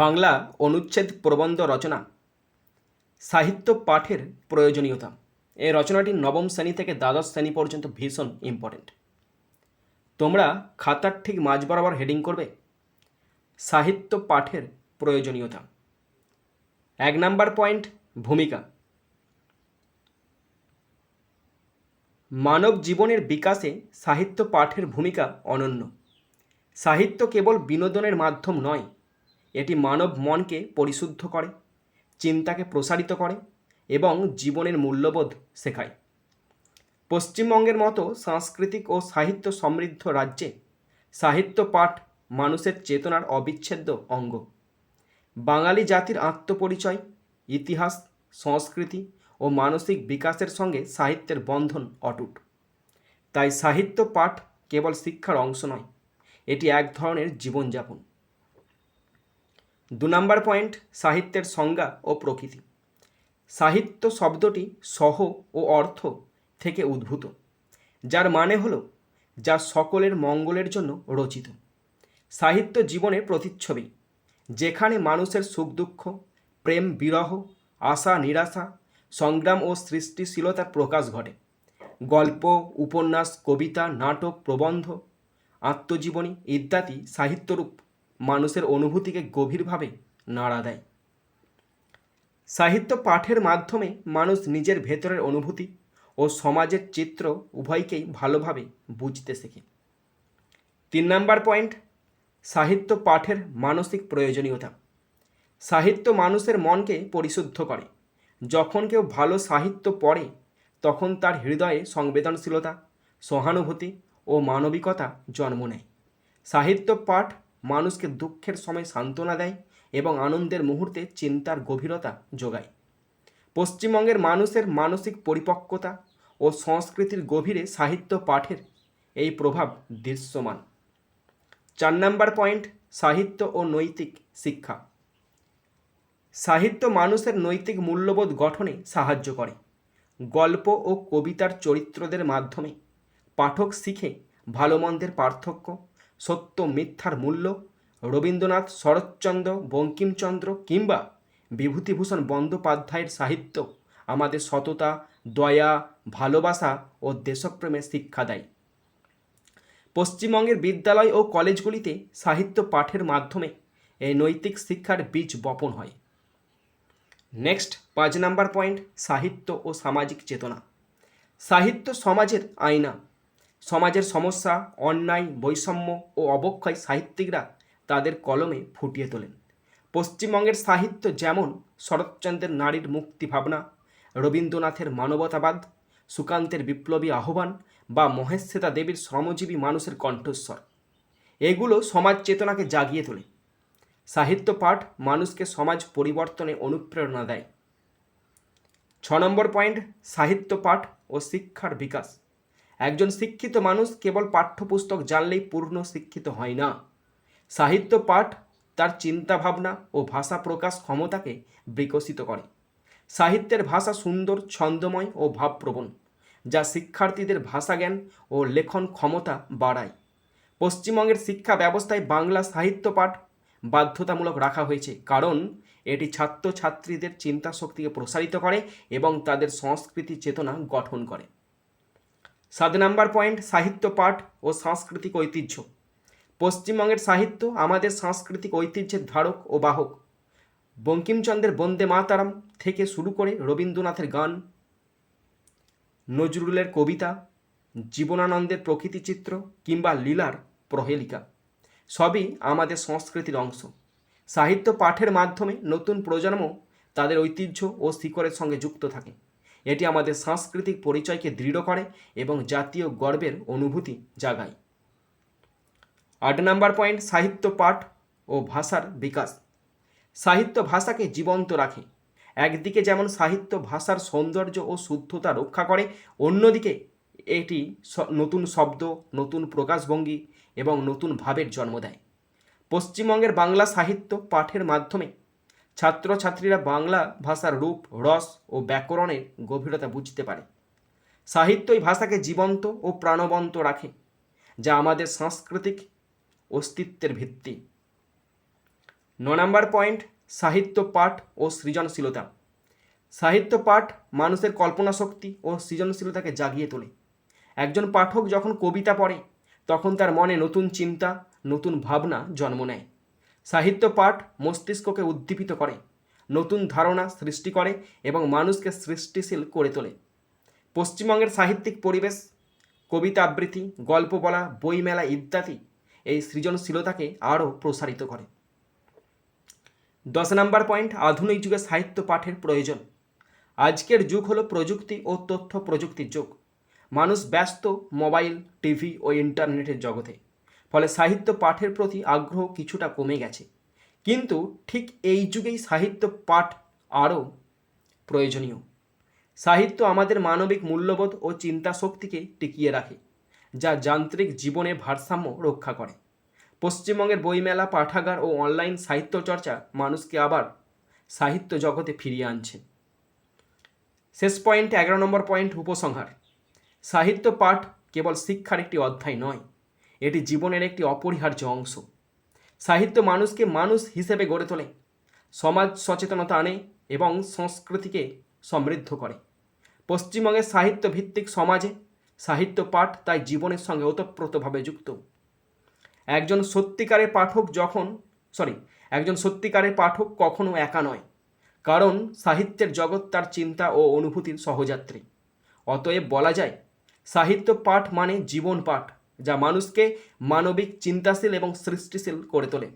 বাংলা অনুচ্ছেদ প্রবন্ধ রচনা। সাহিত্য পাঠের প্রয়োজনীয়তা। এই রচনাটি নবম শ্রেণি থেকে দ্বাদশ শ্রেণি পর্যন্ত ভীষণ ইম্পর্টেন্ট তোমরা খাতার ঠিক মাঝ বরাবর হেডিং করবে। সাহিত্য পাঠের প্রয়োজনীয়তা। এক নাম্বার পয়েন্ট ভূমিকা। মানব জীবনের বিকাশে সাহিত্য পাঠের ভূমিকা অনন্য। সাহিত্য কেবল বিনোদনের মাধ্যম নয় এটি মানব মনকে পরিশুদ্ধ করে, চিন্তাকে প্রসারিত করে এবং জীবনের মূল্যবোধ শেখায়। পশ্চিমবঙ্গের মতো সাংস্কৃতিক ও সাহিত্য সমৃদ্ধ রাজ্যে সাহিত্য পাঠ মানুষের চেতনার অবিচ্ছেদ্য অঙ্গ। বাঙালি জাতির আত্মপরিচয়, ইতিহাস, সংস্কৃতি ও মানসিক বিকাশের সঙ্গে সাহিত্যের বন্ধন অটুট। তাই সাহিত্য পাঠ কেবল শিক্ষার অংশ নয়, এটি এক ধরনের জীবনযাপন। দু নম্বর পয়েন্ট, সাহিত্যের সংজ্ঞা ও প্রকৃতি। সাহিত্য শব্দটি সহ ও অর্থ থেকে উদ্ভূত, যার মানে হলো যা সকলের মঙ্গলের জন্য রচিত। সাহিত্য জীবনের প্রতিচ্ছবি, যেখানে মানুষের সুখ দুঃখ, প্রেম বিরহ, আশা নিরাশা, সংগ্রাম ও সৃষ্টিশীলতার প্রকাশ ঘটে। গল্প, উপন্যাস, কবিতা, নাটক, প্রবন্ধ, আত্মজীবনী ইত্যাদি সাহিত্যরূপ মানুষের অনুভূতিকে গভীরভাবে নাড়া দেয়। সাহিত্য পাঠের মাধ্যমে মানুষ নিজের ভেতরের অনুভূতি ও সমাজের চিত্র উভয়কেই ভালোভাবে বুঝতে শেখে। তিন নাম্বার পয়েন্ট, সাহিত্য পাঠের মানসিক প্রয়োজনীয়তা। সাহিত্য মানুষের মনকে পরিশুদ্ধ করে। যখন কেউ ভালো সাহিত্য পড়ে, তখন তার হৃদয়ে সংবেদনশীলতা, সহানুভূতি ও মানবিকতা জন্ম নেয়। সাহিত্য পাঠ মানুষকে দুঃখের সময় সান্ত্বনা দেয় এবং আনন্দের মুহূর্তে চিন্তার গভীরতা যোগায়। পশ্চিমবঙ্গের মানুষের মানসিক পরিপক্কতা ও সংস্কৃতির গভীরে সাহিত্য পাঠের এই প্রভাব দৃশ্যমান। চার নাম্বার পয়েন্ট, সাহিত্য ও নৈতিক শিক্ষা। সাহিত্য মানুষের নৈতিক মূল্যবোধ গঠনে সাহায্য করে। গল্প ও কবিতার চরিত্রদের মাধ্যমে পাঠক শিখে ভালো মন্দের পার্থক্য সত্য মিথ্যার মূল্য, রবীন্দ্রনাথ শরৎচন্দ্র, বঙ্কিমচন্দ্র কিংবা বিভূতিভূষণ বন্দ্যোপাধ্যায়ের সাহিত্য আমাদের সততা, দয়া, ভালোবাসা ও দেশপ্রেমের শিক্ষা দেয়। পশ্চিমবঙ্গের বিদ্যালয় ও কলেজগুলিতে সাহিত্য পাঠের মাধ্যমে এই নৈতিক শিক্ষার বীজ বপন হয়। নেক্সট, পাঁচ নাম্বার পয়েন্ট, সাহিত্য ও সামাজিক চেতনা। সাহিত্য সমাজের আয়না সমাজের সমস্যা, অন্যায়, বৈষম্য ও অবক্ষয় সাহিত্যিকরা তাদের কলমে ফুটিয়ে তোলেন। পশ্চিমবঙ্গের সাহিত্য যেমন শরৎচন্দ্রের নারীর মুক্তি ভাবনা, রবীন্দ্রনাথের মানবতাবাদ, সুকান্তের বিপ্লবী আহ্বান বা মহেশ্বেতা দেবীর শ্রমজীবী মানুষের কণ্ঠস্বর। এগুলো সমাজ চেতনাকে জাগিয়ে তোলে। সাহিত্য পাঠ মানুষকে সমাজ পরিবর্তনে অনুপ্রেরণা দেয়। ছ নম্বর পয়েন্ট, সাহিত্য পাঠ ও শিক্ষার বিকাশ। একজন শিক্ষিত মানুষ কেবল পাঠ্যপুস্তক জানলেই পূর্ণ শিক্ষিত হয় না। সাহিত্য পাঠ তার চিন্তাভাবনা ও ভাষা প্রকাশ ক্ষমতাকে বিকশিত করে। সাহিত্যের ভাষা সুন্দর, ছন্দময় ও ভাবপ্রবণ, যা শিক্ষার্থীদের ভাষা জ্ঞান ও লেখন ক্ষমতা বাড়ায়। পশ্চিমবঙ্গের শিক্ষা ব্যবস্থায় বাংলা সাহিত্য পাঠ বাধ্যতামূলক রাখা হয়েছে কারণ এটি ছাত্রছাত্রীদের চিন্তা শক্তিকে প্রসারিত করে এবং তাদের সংস্কৃতি চেতনা গঠন করে। সাত নাম্বার পয়েন্ট, সাহিত্য পাঠ ও সাংস্কৃতিক ঐতিহ্য। পশ্চিমবঙ্গের সাহিত্য আমাদের সাংস্কৃতিক ঐতিহ্যের ধারক ও বাহক। বঙ্কিমচন্দ্রের বন্দে মাতারাম থেকে শুরু করে রবীন্দ্রনাথের গান, নজরুলের কবিতা, জীবনানন্দের প্রকৃতিচিত্র কিংবা লীলার প্রহেলিকা, সবই আমাদের সংস্কৃতির অংশ। সাহিত্য পাঠের মাধ্যমে নতুন প্রজন্ম তাদের ঐতিহ্য ও শিকড়ের সঙ্গে যুক্ত থাকে। এটি আমাদের সাংস্কৃতিক পরিচয়কে দৃঢ় করে এবং জাতীয় গর্বের অনুভূতি জাগায়। আট নাম্বার পয়েন্ট, সাহিত্য পাঠ ও ভাষার বিকাশ। সাহিত্য ভাষাকে জীবন্ত রাখে। একদিকে যেমন সাহিত্য ভাষার সৌন্দর্য ও শুদ্ধতা রক্ষা করে, অন্যদিকে এটি নতুন শব্দ, নতুন প্রকাশভঙ্গি এবং নতুন ভাবের জন্ম দেয়। পশ্চিমবঙ্গের বাংলা সাহিত্য পাঠের মাধ্যমে ছাত্রছাত্রীরা বাংলা ভাষার রূপ, রস ও ব্যাকরণের গভীরতা বুঝতে পারে। সাহিত্যই ভাষাকে জীবন্ত ও প্রাণবন্ত রাখে, যা আমাদের সাংস্কৃতিক অস্তিত্বের ভিত্তি। ন নম্বর পয়েন্ট, সাহিত্য পাঠ ও সৃজনশীলতা। সাহিত্য পাঠ মানুষের কল্পনা শক্তি ও সৃজনশীলতাকে জাগিয়ে তোলে। একজন পাঠক যখন কবিতা পড়ে, তখন তার মনে নতুন চিন্তা, নতুন ভাবনা জন্ম নেয়। সাহিত্য পাঠ মস্তিষ্ককে উদ্দীপিত করে, নতুন ধারণা সৃষ্টি করে এবং মানুষকে সৃষ্টিশীল করে তোলে। পশ্চিমবঙ্গের সাহিত্যিক পরিবেশ, কবিতা আবৃত্তি, গল্প বলা, বইমেলা ইত্যাদি এই সৃজনশীলতাকে আরও প্রসারিত করে। দশ নম্বর পয়েন্ট, আধুনিক যুগে সাহিত্য পাঠের প্রয়োজন। আজকের যুগ হলো প্রযুক্তি ও তথ্য প্রযুক্তির যুগ। মানুষ ব্যস্ত মোবাইল, টিভি ও ইন্টারনেটের জগতে। ফলে সাহিত্য পাঠের প্রতি আগ্রহ কিছুটা কমে গেছে। কিন্তু ঠিক এই যুগেই সাহিত্য পাঠ আরও প্রয়োজনীয়। সাহিত্য আমাদের মানবিক মূল্যবোধ ও চিন্তা শক্তিকে টিকিয়ে রাখে, যা যান্ত্রিক জীবনে ভারসাম্য রক্ষা করে। পশ্চিমবঙ্গের বইমেলা, পাঠাগার ও অনলাইন সাহিত্য চর্চা মানুষকে আবার সাহিত্য জগতে ফিরিয়ে আনছে। শেষ পয়েন্ট, এগারো নম্বর পয়েন্ট, উপসংহার। সাহিত্য পাঠ কেবল শিক্ষার একটি অধ্যায় নয় এটি জীবনের একটি অপরিহার্য অংশ। সাহিত্য মানুষকে মানুষ হিসেবে গড়ে তোলে, সমাজ সচেতনতা আনে এবং সংস্কৃতিকে সমৃদ্ধ করে। পশ্চিমবঙ্গের সাহিত্য ভিত্তিক সমাজে সাহিত্য পাঠ তাই জীবনের সঙ্গে ওতপ্রোতভাবে যুক্ত। একজন সত্যিকারের পাঠক যখন সরি একজন সত্যিকারের পাঠক কখনো একা নয়, কারণ সাহিত্যের জগৎ তার চিন্তা ও অনুভূতির সহযাত্রী। অতএব বলা যায়, সাহিত্য পাঠ মানে জীবন পাঠ। যা মানুষকে মানবিক চিন্তাশীল এবং সৃষ্টিশীল করে তোলে।